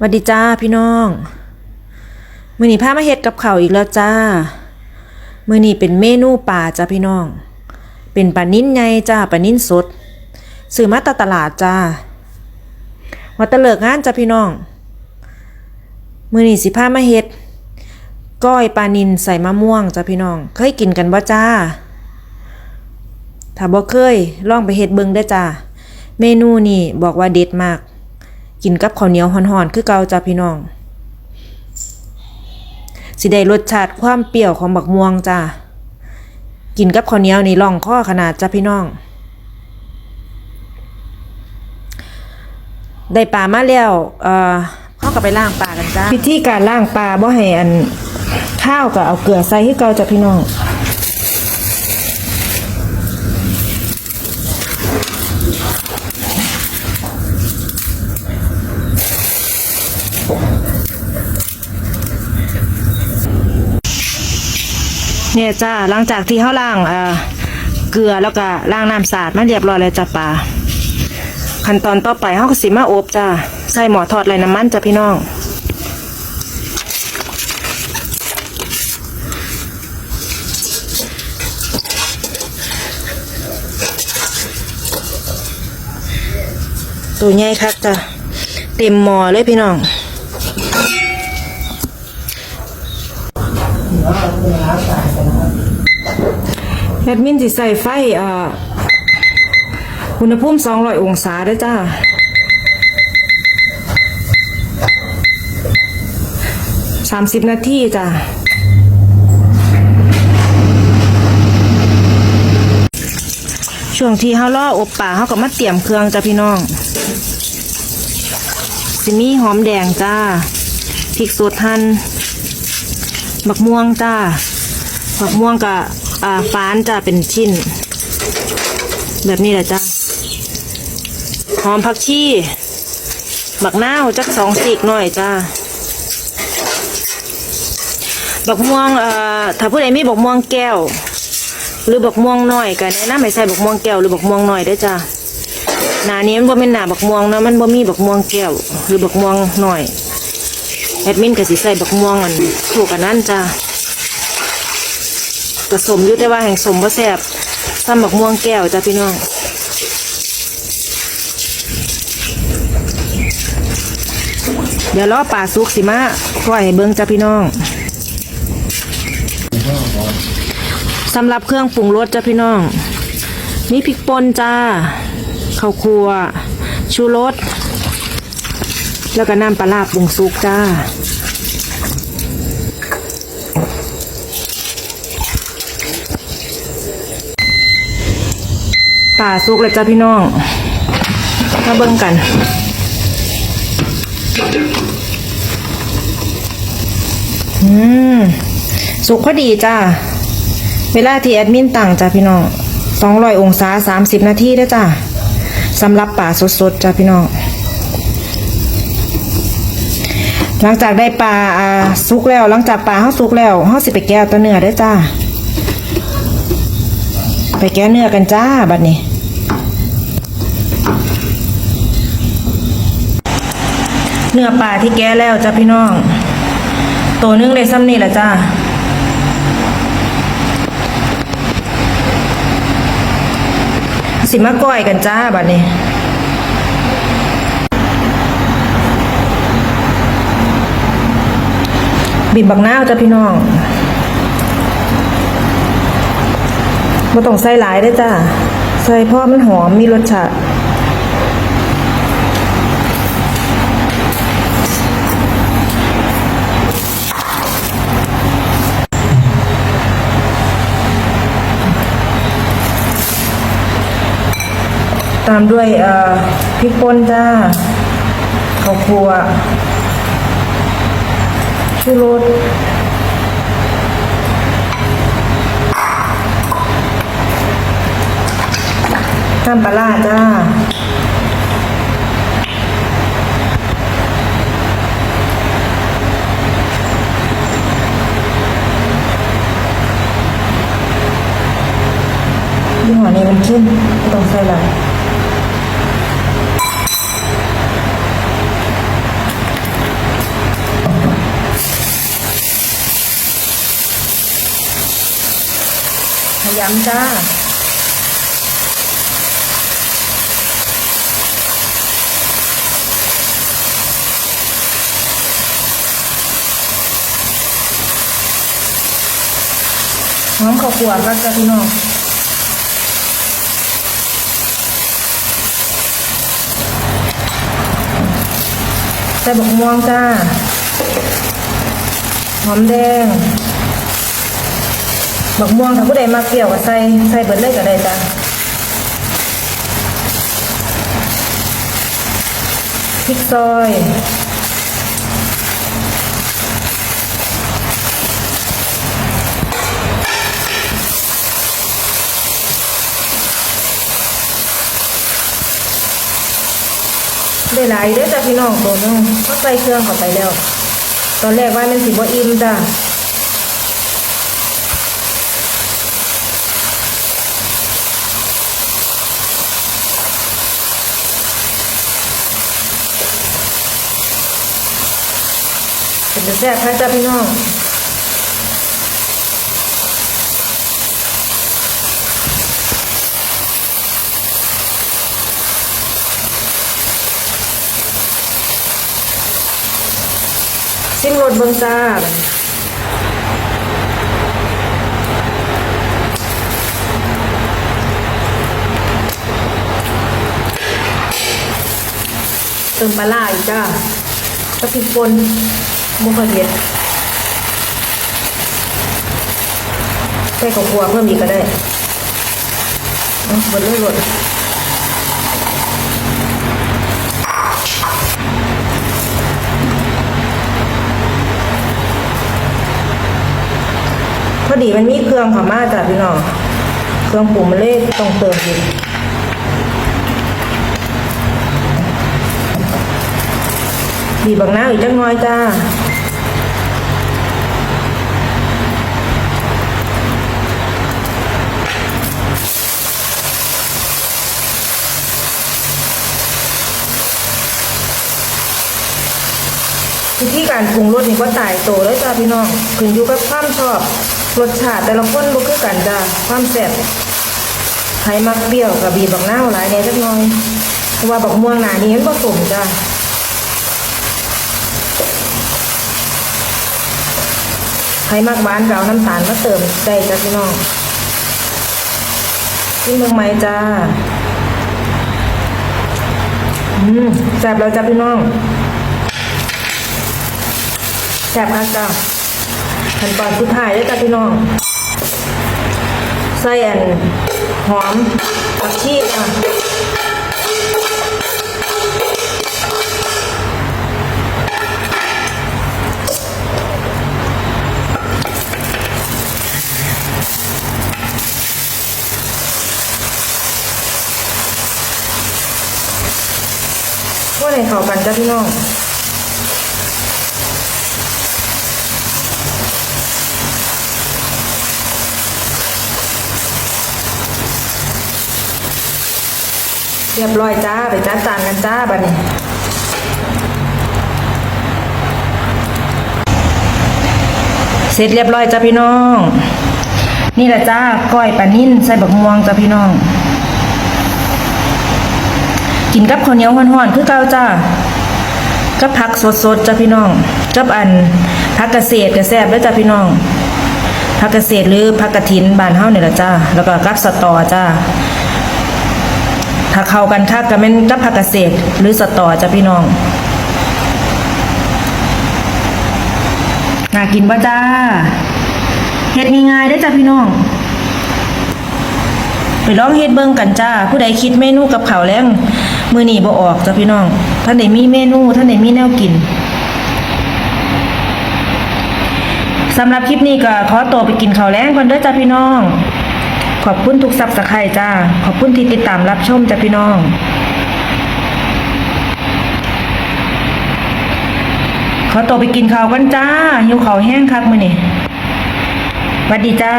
วัสดีจ้าพี่น้องมื้อนี้พามาเฮ็ดกับข้าวอีกแล้วจ้ามื้อนี้เป็นเมนูป่าจ้าพี่น้อง เป็นปลานิ้นใหญ่จ้าปลานิ้นสดซื้อมาตตลาดจ้าว่าแตะเลิกงานจ้าพี่น้อง มื้อนี้สิพามาเฮ็ดก้อยปลานินใส่มะม่วงจ้าพี่น้อง เคยกินกันบ่จ้าถ้าบ่เคยลองไปเฮ็ดเบิ่งได้จ้าเมนูนี่บอกว่าเด็ดมาก กินกับข้าวเหนียวห่อนๆ คือเก่าจ้าพี่น้อง สิได้รสชาติความเปรี้ยวของบักม่วงจ้ากินกับข้าวเหนียวนี่ล่องข้อขนาดจ้าพี่น้อง ได้ปลามาแล้วเอ่อเข้ากับไปล่างปลากันจ้าวิธีการล่างปลาบ่ให้อันข้าวก็เอาเกลือใส่ให้เก่าจ้าพี่น้อง เนี่ยจ้าหลังจากที่เขาล้างเกลือแล้วก็ล้างน้ำสะอาดมาเรียบร้อยแล้วจ้าปลาขั้นตอนต่อไปเขาก็สิมาอบจ้าใส่หมอทอดไรน้ำมันจ้าพี่น้องตัวใหญ่คักจ้ะเต็มหม้อเลยพี่น้อง แอดมินสิใส่ไฟอ่ออุณหภูมิ200 องศาเด้จ้า30นาทีจ้าช่วงที่เฮาล่ออบป่าเฮาก็มาเตรียมเครื่องจ้าพี่น้อง สิมีหอมแดงจ้าพริกสดหั่นบักม่วงจ้าผักม่วงกับ อ่าฟ้านจะเป็นชิ้น แบบนี้แหละจ้ะหอมผักชีบักหน้าจักสองสีกหน่อยจ้าบักม่วงเอ่อถ้าผู้ใดมีบักม่วงแก้ว หรือบักม่วงหน้อยก็แนะนำให้ใส่บักม่วงแก้วหรือบักม่วงหน้อยได้จ้าหนานี้มันบ่เป็นหนาบักม่วงนะมันบ่มีบักม่วงแก้ว หรือบักม่วงหน้อยแอดมินก็สิใส่บักม่วงอันถูกกันนั่นจ้า ผสมยุแต่ว่าแห่งสมบ่าแซบซ้ำบักม่วงแก้วจ้ะพี่น้องเดี๋ยวรอป่าสุกสิมาค่อยให้เบิ่งจ้ะพี่น้องสำหรับเครื่องปรุงรสจ้ะพี่น้อง มีพริกป่นจ้าข้าวคั่วชูรสแล้วก็น้ำปลาร้าปรุงสุกจ้า ป่าสุกเลยจ้าพี่น้องมาเบิ่งกันอืมสุกพอดีจ้า เวลาที่แอดมินตั้งจ้าพี่น้องสองร้อยองศาสามสิบนาทีด้อจ้าสำหรับป่าสดๆจ้าพี่น้อง หลังจากได้ปลาสุกแล้ว หลังจากปลาเขาสุกแล้วเขาสิไปแก้วตัวเนื้อได้จ้า ไปแก้เนื้อกันจ้าบัดนี้ เนื้อปลาที่แก้แล้วจ้าพี่น้อง ตัวนึงเลยซ้ำนี่แหละจ้าสิมาก้อยกันจ้าบัดนี้บีบบักน้าวจ้าพี่น้องม่ต้องใส่หลายได้จ้า ใส่พราะมันหอมมีรสชาติ ตามด้วยเอ่อพริกป่นจ้าข้าวคั่วชูรสน้ำปลาร้าจ้ายี่ห้อนี้มันเข้มไม่ต้องใส่หลาย ยำจ้าหอมข้าวคั่วครับจ้าพี่น้องใส่บกม่วงจ้า หอมแดง บักม่วงถ้าผู้ใดมาเปรี้ยวก็ใส่ใส่เบิดเลยก็ได้จ้ะพริกซอยได้หลายเด้อจ้ะพี่น้องตัวนึงเขาใส่เครื่องเข้าไปแล้ว ตอนแรกว่ามันสิบ่อิ่มจ้ะ เป็นจะแซ่บค่ะจ้าพี่น้องซิมรสเบิงจ้าเติมปลาร้าอีกจ้าตะพริกป่น บุคเผ็ดใส่ข้าวคั่วเพิ่มอีกก็ได้เอาเบดเลยหลดพอดีมันมีเครื่องพม่าจ้ะพี่น้อง เครื่องปรุงมันเลยต้องเติมอีก บีบบางน้าอีกจังน้อยจ้าวิธีการปรุงรสนี่ก็ตายโตแล้วจ้าพี่น้องขึ้นอยู่กับความชอบรสชาติแต่ละคนบ่คือกันจ้าความแซ่บใครมักเปรี้ยวกับบีบบักนาหลายแน่จักหน่อยเพราะว่าบักม่วงหนานี้มันผสมจ้า ใครมากหวานก็เอาน้ำตาลมาเติมได้จ้ะพี่น้องกินเมืองไหมจ้า อืมแซ่บแล้วจ้ะพี่น้องแซ่บมากจ้ะขั้นตอนสุดท้ายเลยจ้ะพี่น้องใส่อันหอมผักชีจ้ะ กไหนเข้ากันจ้ะพี่น้องเรียบร้อยจ้า ไปจัดจานกันจ้าบัดนี้เสร็จเรียบร้อยจ้าพี่น้อง นี่แหละจ้าก้อยปลานิ่นใส่บักม่วงจ้าพี่น้อง กินกับข้าวเหนียวห่อนๆ คือเก่าจ้ากับผักสดๆจ้าพี่น้องกับอันผักเกษตรก็แซบแล้วจ้าพี่น้องผักเกษตรหรือผักกระถินบานเฮาเนี่แหละจ้าแล้วก็กับสตอจ้าถ้าเข้ากันคักก็แม่นกับผักเกษตรหรือสตอจ้าพี่น้องน่ากินบ่จ้าเฮ็ดง่ายๆได้จ้าพี่น้องไปลองเฮ็ดเบิ่งกันจ้า ผู้ใดคิดเมนูกับข้าวแรง มื้อนี้บ่ออกจ้ะพี่น้อง ท่านใดมีเมนูท่านใดมีแนวกินสำหรับคลิปนี้ก็ขอตัวไปกินข้าวแรงก่อนเด้อจ้าพี่น้อง ขอบคุณทุกซับสไครต์จ้า ขอบคุณที่ติดตามรับชมจ้าพี่น้องขอตัวไปกินข้าวกันจ้าหิวข้าวแห้งคักมื้อนี้สวัสดีจ้า